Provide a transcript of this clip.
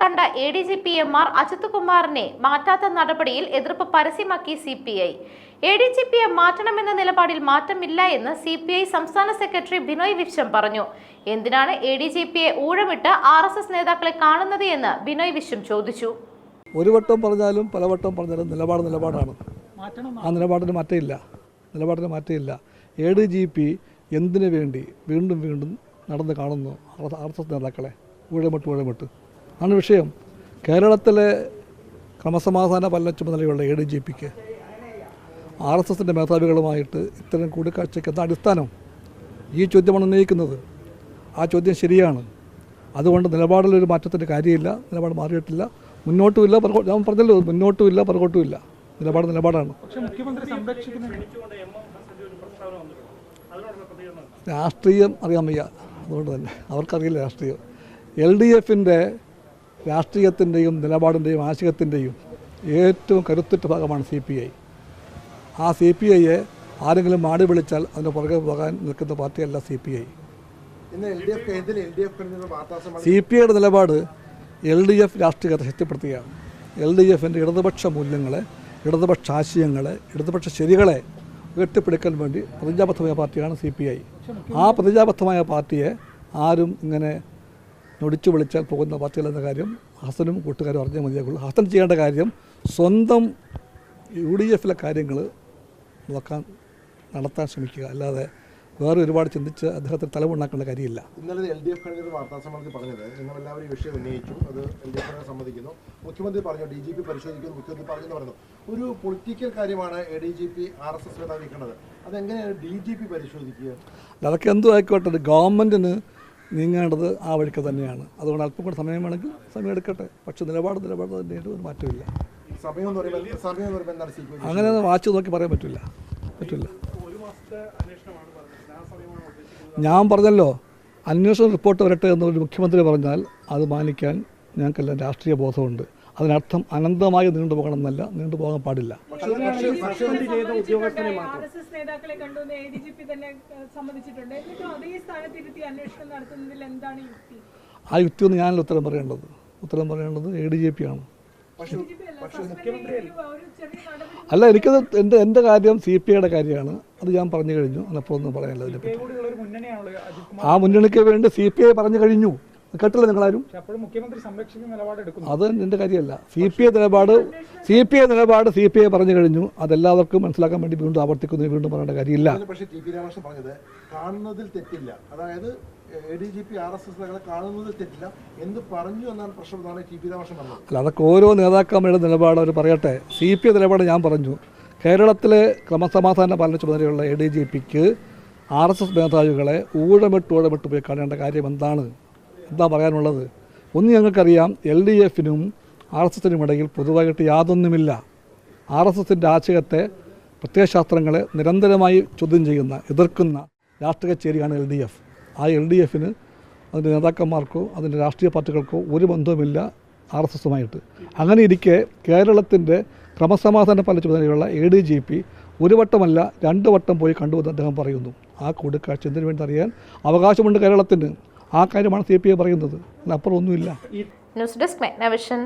കണ്ട A D G P M R Ajith കുമാറിനെ മാറ്റാത്ത നടപടിയിൽ എതിർപ്പ് പരസ്യമാക്കി C P I A D G പിയെ മാറ്റണമെന്ന നിലപാടിൽ മാറ്റമില്ല എന്ന് സി പി ഐ സംസ്ഥാന സെക്രട്ടറി ബിനോയ് വിശ്വം പറഞ്ഞു. എന്തിനാണ് എ ഡി ജി പിയെ ഊഴമിട്ട് ആർ എസ് എസ് നേതാക്കളെ കാണുന്നത് എന്ന് ബിനോയ് വിശ്വം ചോദിച്ചു. ഒരു വട്ടം പറഞ്ഞാലും പല വട്ടം പറഞ്ഞാലും നിലപാട് നിലപാടാണ്. ആ നിലപാടിന് മാറ്റമില്ല. നിലപാടിന് മാറ്റമില്ല. എ ഡി ജി പി എന്തിനു വേണ്ടി വീണ്ടും വീണ്ടും നടന്ന് കാണുന്നു ആർ എസ് എസ് നേതാക്കളെ? ഊഴമിട്ട് ഊഴമിട്ട്. ആണ് വിഷയം. കേരളത്തിലെ ക്രമസമാധാന പല്ല ചുമതലയുള്ള എ ഡി ജി പിക്ക് ആർ എസ് എസിന്റെ മേധാവികളുമായിട്ട് ഇത്തരം കൂടിക്കാഴ്ചയ്ക്ക് എന്താ അടിസ്ഥാനം? ഈ ചോദ്യമാണ് ഉന്നയിക്കുന്നത്. ആ ചോദ്യം ശരിയാണ്. അതുകൊണ്ട് നിലപാടിലൊരു മാറ്റത്തിന്റെ കാര്യമില്ല. നിലപാട് മാറിയിട്ടില്ല. മുന്നോട്ടുമില്ല ഞാൻ പറഞ്ഞല്ലോ മുന്നോട്ടുമില്ല പുറകോട്ടുമില്ല. നിലപാട് നിലപാടാണ്. പക്ഷെ മുഖ്യമന്ത്രി സംരക്ഷിക്കുന്ന രാഷ്ട്രീയം അറിയാൻ വയ്യ. അതുകൊണ്ട് തന്നെ അവർക്കറിയില്ല രാഷ്ട്രീയം. എൽ ഡി എഫിന്റെ രാഷ്ട്രീയത്തിന്റെയും നിലപാടിന്റെയും ആശയത്തിന്റെയും ഏറ്റവും കരുത്തുറ്റ ഭാഗമാണ് സി പി ഐ. ആ സി പി ഐയെ ആരെങ്കിലും മാടി വിളിച്ചാൽ അതിന്റെ പുറകെ പോകാൻ നിൽക്കുന്ന പാർട്ടിയല്ല C P I. C P ഐയുടെ നിലപാട് എൽ ഡി എഫ് രാഷ്ട്രീയത്തെ ശക്തിപ്പെടുത്തുകയാണ്. എൽ ഡി എഫിന്റെ ഇടതുപക്ഷ മൂല്യങ്ങളെ ഇടതുപക്ഷ ആശയങ്ങളെ ഇടതുപക്ഷ ശരികളെ ഉയർത്തിപ്പിടിക്കാൻ വേണ്ടി പ്രതിജ്ഞാബദ്ധമായ പാർട്ടിയാണ് സി പി ഐ. ആ പ്രതിജ്ഞാബദ്ധമായ പാർട്ടിയെ ആരും ഇങ്ങനെ നൊടിച്ചു വിളിച്ചാൽ പോകുന്ന പാർട്ടികളെന്ന കാര്യം ഹസനും കൂട്ടുകാരും അറിഞ്ഞാൽ മതിയാകുള്ളൂ. ഹസൻ ചെയ്യേണ്ട കാര്യം സ്വന്തം യു ഡി എഫിലെ കാര്യങ്ങൾ നോക്കാൻ നടത്താൻ ശ്രമിക്കുക. അല്ലാതെ വേറെ ഒരുപാട് ചിന്തിച്ച് അദ്ദേഹത്തിന് തലമുണ്ടാക്കേണ്ട കാര്യമില്ല. ഇന്നലെ എൽ ഡി എഫ് വാർത്താ സമ്മേളനത്തിൽ പറഞ്ഞത്. നിങ്ങൾ എല്ലാവരും ഈ വിഷയം ഉന്നയിച്ചു. അത് എൽ ഡി എഫ് സമ്മതിക്കുന്നു മുഖ്യമന്ത്രി പറഞ്ഞു ഡി ജി പി പരിശോധിക്കുന്നു മുഖ്യമന്ത്രി പറഞ്ഞു പറഞ്ഞു. ഒരു പൊളിറ്റിക്കൽ കാര്യമാണ് A D G P R S S മേധാവിക്കുന്നത് അതെങ്ങനെയാണ് ഡി ജി പി പരിശോധിക്കുക? അതൊക്കെ എന്തും ആയിക്കോട്ടെ. ഗവൺമെന്റിന് നീങ്ങേണ്ടത് ആ വഴിക്ക് തന്നെയാണ്. അതുകൊണ്ട് അല്പം കൂടെ സമയം വേണമെങ്കിൽ സമയം എടുക്കട്ടെ. പക്ഷേ നിലപാട് നിലപാട് തന്നെയായിട്ട് ഒരു മാറ്റമില്ല അങ്ങനെ വാച്ച് നോക്കി പറയാൻ പറ്റില്ല. പറ്റില്ല. ഞാൻ പറഞ്ഞല്ലോ അന്വേഷണ റിപ്പോർട്ട് വരട്ടെ എന്നൊരു മുഖ്യമന്ത്രി പറഞ്ഞാൽ അത് മാനിക്കാൻ ഞങ്ങൾക്കെല്ലാം രാഷ്ട്രീയ ബോധമുണ്ട്. അതിനർത്ഥം അനന്തമായി നീണ്ടു പോകണം എന്നല്ല നീണ്ടു പോകാൻ പാടില്ല. ആ യുക്തി ഒന്ന് ഞാനല്ല ഉത്തരം പറയേണ്ടത്. ഉത്തരം പറയേണ്ടത് എ ഡി ജി പി ആണ്. അല്ല എനിക്കത് എന്റെ എന്റെ കാര്യം സി പി ഐയുടെ കാര്യമാണ്. അത് ഞാൻ പറഞ്ഞു കഴിഞ്ഞു. അതിനപ്പോൾ ഒന്നും പറയാനില്ല അതിനെപ്പറ്റി. ആ മുന്നണിക്ക് വേണ്ടി സി പി ഐ പറഞ്ഞു കഴിഞ്ഞു. കേട്ടില്ല നിങ്ങളാരും? അത് നിന്റെ കാര്യമല്ല. സി പി ഐ നിലപാട് സി പി ഐ നിലപാട് സി പി ഐ പറഞ്ഞു കഴിഞ്ഞു. അതെല്ലാവർക്കും മനസ്സിലാക്കാൻ വേണ്ടി വീണ്ടും ആവർത്തിക്കുന്നതിന് വീണ്ടും പറയേണ്ട കാര്യമില്ല. ഇന്നലെ പക്ഷേ ടി പി രാമകൃഷ്ണൻ പറഞ്ഞത് കാണുന്നതിൽ തെറ്റില്ല. അതായത് അല്ല അതൊക്കെ ഓരോ നേതാക്കന്മാരുടെ നിലപാട് അവർ പറയട്ടെ. സി പി ഐ നിലപാട് ഞാൻ പറഞ്ഞു. കേരളത്തിലെ ക്രമസമാധാന പാലന ചുമതലയുള്ള എ ഡി ജി പിക്ക് ആർ എസ് എസ് മേധാവികളെ ഊഴമിട്ട് ഊഴമിട്ട് പോയി കാണേണ്ട കാര്യം എന്താണ്? എന്താ പറയാനുള്ളത്. ഒന്ന് ഞങ്ങൾക്കറിയാം എൽ ഡി എഫിനും ആർ എസ് എസിനും ഇടയിൽ പൊതുവായിട്ട് യാതൊന്നുമില്ല. ആർ എസ് എസിന്റെ ആശയത്തെ പ്രത്യയശാസ്ത്രങ്ങളെ നിരന്തരമായി ചോദ്യം ചെയ്യുന്ന എതിർക്കുന്ന രാഷ്ട്രീയ ചേരിയാണ് എൽ ഡി എഫ്. ആ എൽ ഡി എഫിന് അതിന്റെ നേതാക്കന്മാർക്കോ അതിന്റെ രാഷ്ട്രീയ പാർട്ടികൾക്കോ ഒരു ബന്ധവുമില്ല ആർ എസ് എസുമായിട്ട്. അങ്ങനെ ഇരിക്കെ കേരളത്തിന്റെ ക്രമസമാധാന പല ചുമതലയുള്ള എ ഡി ജി പി ഒരു വട്ടമല്ല രണ്ട് വട്ടം പോയി കണ്ടുവെന്ന് അദ്ദേഹം പറയുന്നു. ആ കൂടിക്കാഴ്ച എന്തിനു വേണ്ടി അറിയാൻ അവകാശമുണ്ട് കേരളത്തിന്. ആ കാര്യമാണ് സി പി ഐ പറയുന്നത്. അതിനപ്പുറം ഒന്നുമില്ല. News desk മെഗ്നവിഷൻ.